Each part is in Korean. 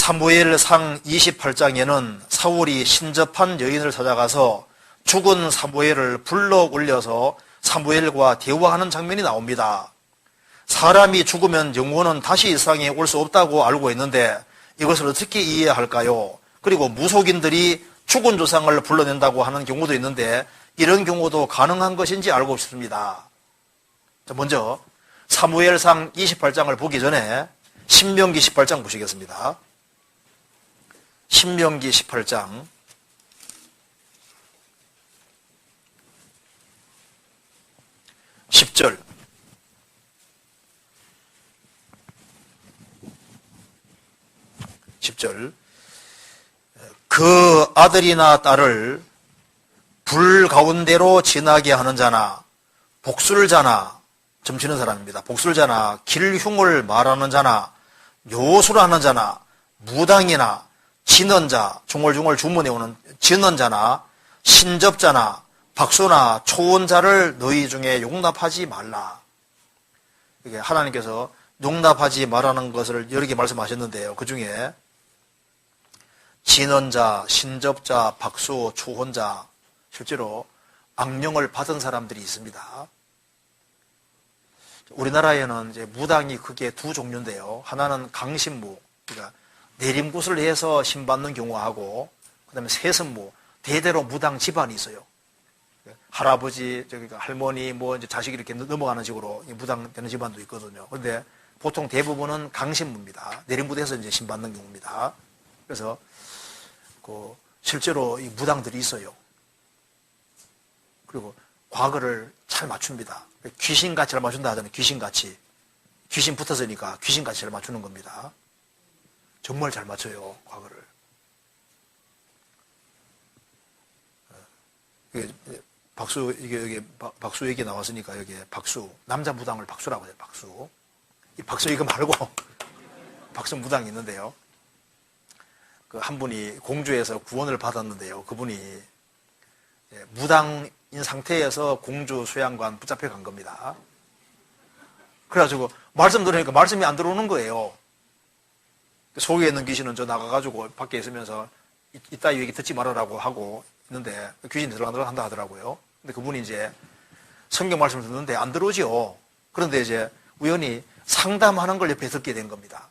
사무엘상 28장에는 사울이 신접한 여인을 찾아가서 죽은 사무엘을 불러 올려서 사무엘과 대화하는 장면이 나옵니다. 사람이 죽으면 영혼은 다시 이 세상에 올 수 없다고 알고 있는데 이것을 어떻게 이해할까요? 그리고 무속인들이 죽은 조상을 불러낸다고 하는 경우도 있는데 이런 경우도 가능한 것인지 알고 싶습니다. 먼저 사무엘상 28장을 보기 전에 신명기 18장 보시겠습니다. 신명기 18장. 10절. 10절. 그 아들이나 딸을 불 가운데로 지나게 하는 자나 복술 자나 점치는 사람입니다. 복술 자나 길흉을 말하는 자나 요술하는 자나 무당이나 진언자 중얼중얼 주문해 오는 진언자나 신접자나 박수나 초원자를 너희 중에 용납하지 말라. 이게 하나님께서 용납하지 말라는 것을 여러 개 말씀하셨는데요. 그 중에 진언자, 신접자, 박수, 초혼자 실제로 악령을 받은 사람들이 있습니다. 우리나라에는 이제 무당이 크게 두 종류인데요. 하나는 강신무, 그러니까 내림굿을 해서 신받는 경우가 하고, 그 다음에 세선무, 대대로 무당 집안이 있어요. 할아버지, 저기 할머니, 뭐 이제 자식이 이렇게 넘어가는 식으로 무당 되는 집안도 있거든요. 그런데 보통 대부분은 강신무입니다. 내림굿에서 이제 신받는 경우입니다. 그래서 그 실제로 이 무당들이 있어요. 그리고 과거를 잘 맞춥니다. 귀신같이 잘 맞춘다 하잖아요. 귀신같이. 귀신 붙었으니까 귀신같이 잘 맞추는 겁니다. 정말 잘 맞춰요. 과거를. 박수, 이게, 여기, 박수 얘기 나왔으니까 여기 박수. 남자 무당을 박수라고 해요. 박수. 이 박수 이거 말고 박수 무당이 있는데요. 그 한 분이 공주에서 구원을 받았는데요. 그분이 무당인 상태에서 공주 수양관 붙잡혀 간 겁니다. 그래가지고 말씀 들으니까 말씀이 안 들어오는 거예요. 속에 있는 귀신은 저 나가가지고 밖에 있으면서 이따 얘기 듣지 말아라고 하고 있는데 귀신이 들어간다고 한다 하더라고요. 근데 그분이 이제 성경 말씀을 듣는데 안 들어오죠. 그런데 이제 우연히 상담하는 걸 옆에 듣게 된 겁니다.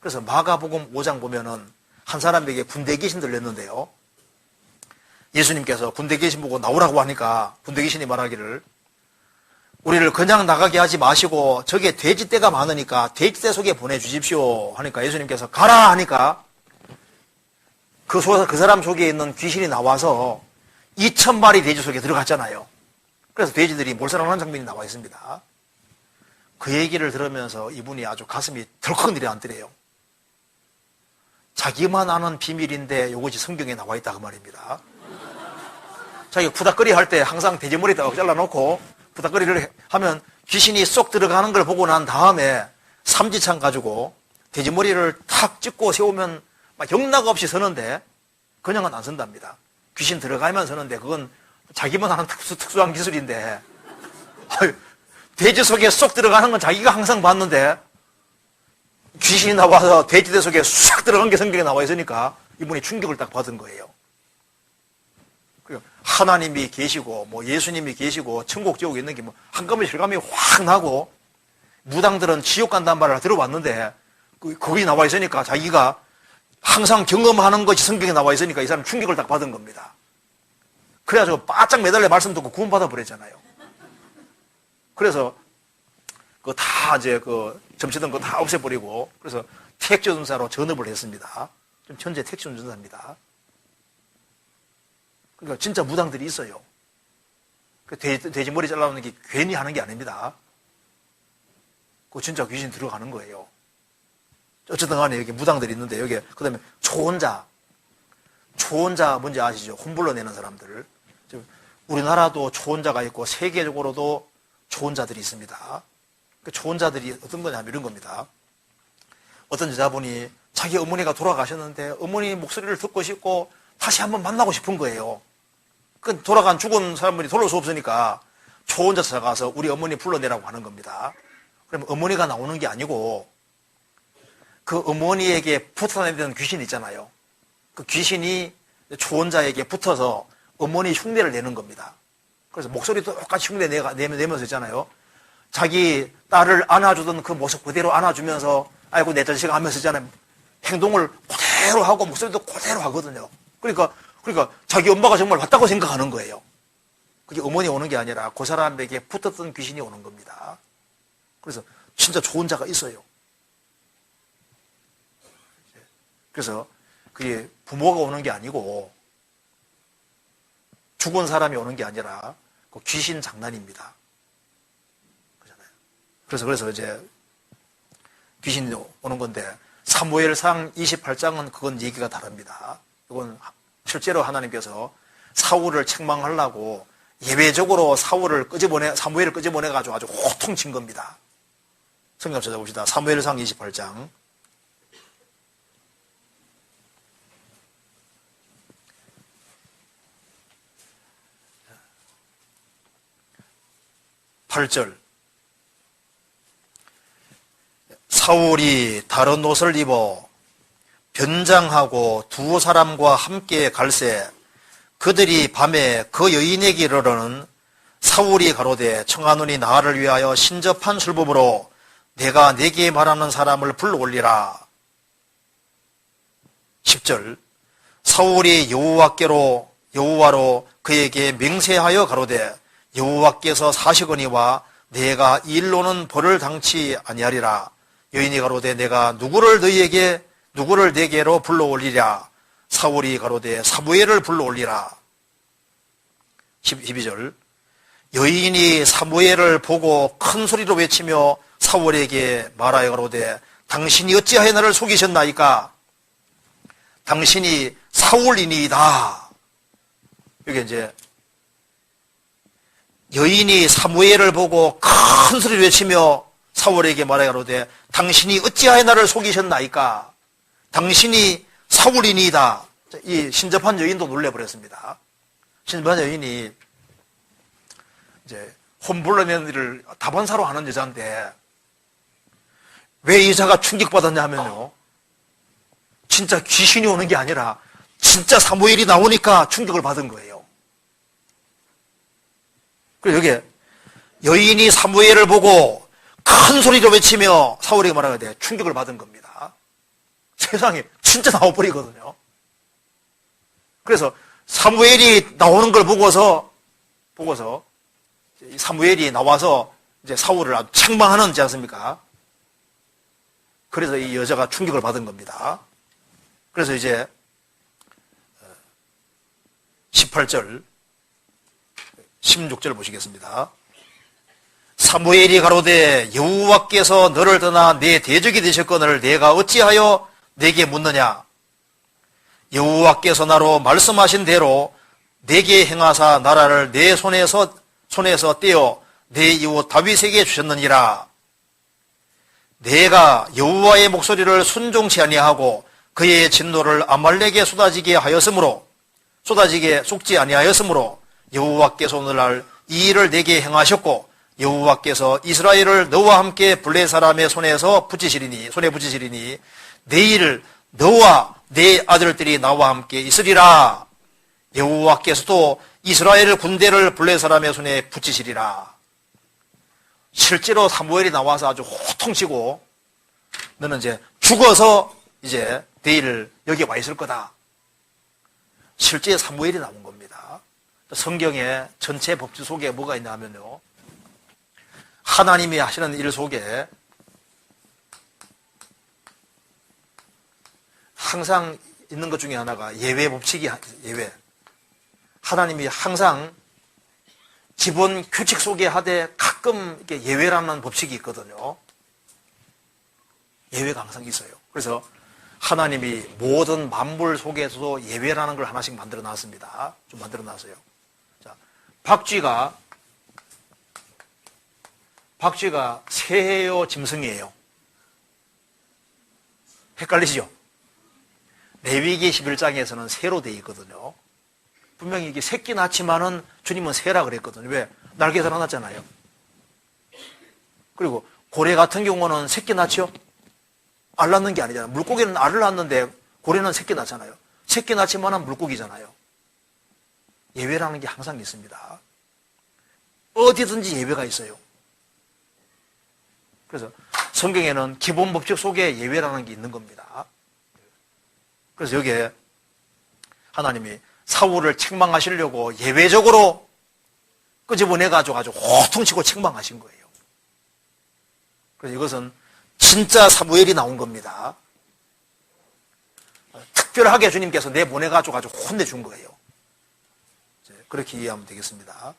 그래서 마가복음 5장 보면은 한 사람에게 군대 귀신 들렸는데요. 예수님께서 군대 귀신 보고 나오라고 하니까 군대 귀신이 말하기를 우리를 그냥 나가게 하지 마시고 저게 돼지떼가 많으니까 돼지떼 속에 보내주십시오 하니까 예수님께서 가라 하니까 그, 소, 그 사람 속에 있는 귀신이 나와서 2천 마리 돼지 속에 들어갔잖아요. 그래서 돼지들이 몰살하는 장면이 나와 있습니다. 그 얘기를 들으면서 이분이 아주 가슴이 덜컥 내려앉더래요. 자기만 아는 비밀인데 요것이 성경에 나와 있다 그 말입니다. 자기가 부닥거리 할 때 항상 돼지 머리에다 잘라놓고 부닥거리를 하면 귀신이 쏙 들어가는 걸 보고 난 다음에 삼지창 가지고 돼지머리를 탁 찍고 세우면 막 영락 없이 서는데 그냥은 안 선답니다. 귀신 들어가면 서는데 그건 자기만 하는 특수, 특수한 기술인데 돼지 속에 쏙 들어가는 건 자기가 항상 봤는데 귀신이 나와서 돼지대 속에 쑥 들어간 게 성경에 나와 있으니까 이분이 충격을 딱 받은 거예요. 하나님이 계시고 뭐 예수님이 계시고 천국 지옥에 있는 게 뭐 한꺼번에 실감이 확 나고 무당들은 지옥 간다는 말을 들어봤는데 그, 거기 나와 있으니까 자기가 항상 경험하는 것이 성경에 나와 있으니까 이 사람 충격을 딱 받은 겁니다. 그래가지고 바짝 매달려 말씀 듣고 구원받아 버렸잖아요. 그래서 그 다 이제 그 점치던 거 다 없애버리고 그래서 택지 운사로 전업을 했습니다. 좀 현재 택지 운전사입니다. 그러니까 진짜 무당들이 있어요. 그 돼지, 돼지 머리 잘라오는 게 괜히 하는 게 아닙니다. 그 진짜 귀신 들어가는 거예요. 어쨌든 간에 여기 무당들이 있는데 여기 그 다음에 초혼자 초혼자 뭔지 아시죠? 혼불러 내는 사람들 우리나라도 초혼자가 있고 세계적으로도 초혼자들이 있습니다. 그 초혼자들이 어떤 거냐면 이런 겁니다. 어떤 여자분이 자기 어머니가 돌아가셨는데 어머니 목소리를 듣고 싶고 다시 한번 만나고 싶은 거예요. 그 돌아간 죽은 사람들이 돌아올 수 없으니까 초혼자 찾아가서 우리 어머니 불러내라고 하는 겁니다. 그러면 어머니가 나오는 게 아니고 그 어머니에게 붙어다니던 귀신 있잖아요. 그 귀신이 초혼자에게 붙어서 어머니 흉내를 내는 겁니다. 그래서 목소리도 똑같이 흉내 내가, 내면- 내면서 있잖아요. 자기 딸을 안아주던 그 모습 그대로 안아주면서 아이고 내 자식 하면서 있잖아요. 행동을 그대로 하고 목소리도 그대로 하거든요. 그러니까, 그러니까 자기 엄마가 정말 왔다고 생각하는 거예요. 그게 어머니 오는 게 아니라 그 사람에게 붙었던 귀신이 오는 겁니다. 그래서 진짜 좋은 자가 있어요. 그래서 그게 부모가 오는 게 아니고 죽은 사람이 오는 게 아니라 그 귀신 장난입니다. 그래서 그래서 이제 귀신이 오는 건데 사무엘상 28장은 그건 얘기가 다릅니다. 이건 실제로 하나님께서 사울을 책망하려고 예외적으로 사울을 끄집어내 사무엘을 끄집어내 가지고 아주 호통친 겁니다. 성경 찾아봅시다. 사무엘상 28장 8절 사울이 다른 옷을 입어 변장하고 두 사람과 함께 갈새 그들이 밤에 그 여인에게 이르러는 사울이 가로되 청하노니 나를 위하여 신접한 술법으로 내가 내게 말하는 사람을 불러올리라. 10절 사울이 여호와께로 여호와로 그에게 맹세하여 가로되 여호와께서 사시거니와 내가 이 일로는 벌을 당치 아니하리라. 여인이 가로되 내가 누구를 너희에게 누구를 내게로 불러올리랴? 사울이 가로되 사무엘을 불러올리라. 12절. 여인이 사무엘을 보고 큰 소리로 외치며 사울에게 말하여 가로되 당신이 어찌하여 나를 속이셨나이까? 당신이 사울이니이다. 여기 이제 여인이 사무엘을 보고 큰 소리를 외치며 사울에게 말하여 가로되 당신이 어찌하여 나를 속이셨나이까 당신이 사울이니이다. 이 신접한 여인도 놀래버렸습니다. 신접한 여인이 이제 홈블러 일을 다반사로 하는 여자인데 왜이 여자가 충격받았냐 하면요. 진짜 귀신이 오는 게 아니라 진짜 사무엘이 나오니까 충격을 받은 거예요. 그리고 여기 여인이 사무엘을 보고 큰 소리로 외치며 사울에게 말하게 돼. 충격을 받은 겁니다. 세상에 진짜 나와버리거든요. 그래서 사무엘이 나오는 걸 보고서 보고서 사무엘이 나와서 이제 사울을 아주 책망하는 지 않습니까? 그래서 이 여자가 충격을 받은 겁니다. 그래서 이제 18절 16절 보시겠습니다. 사무엘이 가로되 여호와께서 너를 떠나 내 대적이 되셨거늘 내가 어찌하여 내게 묻느냐? 여호와께서 나로 말씀하신 대로 내게 행하사 나라를 내 손에서 손에서 떼어 내 이웃 다윗에게 주셨느니라. 내가 여호와의 목소리를 순종치 아니하고 그의 진노를 아말렉에 쏟아지게 하였으므로 쏟아지게 쏟지 아니하였으므로 여호와께서 오늘날 이 일을 내게 행하셨고 여호와께서 이스라엘을 너와 함께 블레 사람의 손에서 붙이시리니 손에 붙이시리니 내일 너와 내 아들들이 나와 함께 있으리라 여호와께서도 이스라엘 군대를 블레 사람의 손에 붙이시리라 실제로 사무엘이 나와서 아주 호통치고 너는 이제 죽어서 이제 내일 여기 와 있을 거다 실제 사무엘이 나온 겁니다. 성경의 전체 법칙 속에 뭐가 있냐 하면요. 하나님이 하시는 일 속에 항상 있는 것 중에 하나가 예외 법칙이 예외. 하나님이 항상 기본 규칙 속에 하되 가끔 이렇게 예외라는 법칙이 있거든요. 예외가 항상 있어요. 그래서 하나님이 모든 만물 속에서도 예외라는 걸 하나씩 만들어 놨습니다. 좀 만들어 놨어요. 자, 박쥐가 박쥐가 새예요, 짐승이에요? 헷갈리시죠? 레위기 11장에서는 새로 돼 있거든요. 분명히 이게 새끼 낳지만은 주님은 새라 그랬거든요. 왜? 날개 달아놨잖아요. 그리고 고래 같은 경우는 새끼 낳죠? 알 낳는 게 아니잖아요. 물고기는 알을 낳는데 고래는 새끼 낳잖아요. 새끼 낳지만은 물고기잖아요. 예외라는 게 항상 있습니다. 어디든지 예외가 있어요. 그래서 성경에는 기본 법칙 속에 예외라는 게 있는 겁니다. 그래서 여기에 하나님이 사울을 책망하시려고 예외적으로 끄집어내가지고 아주 호통치고 책망하신 거예요. 그래서 이것은 진짜 사무엘이 나온 겁니다. 특별하게 주님께서 내보내가지고 아주 혼내준 거예요. 그렇게 이해하면 되겠습니다.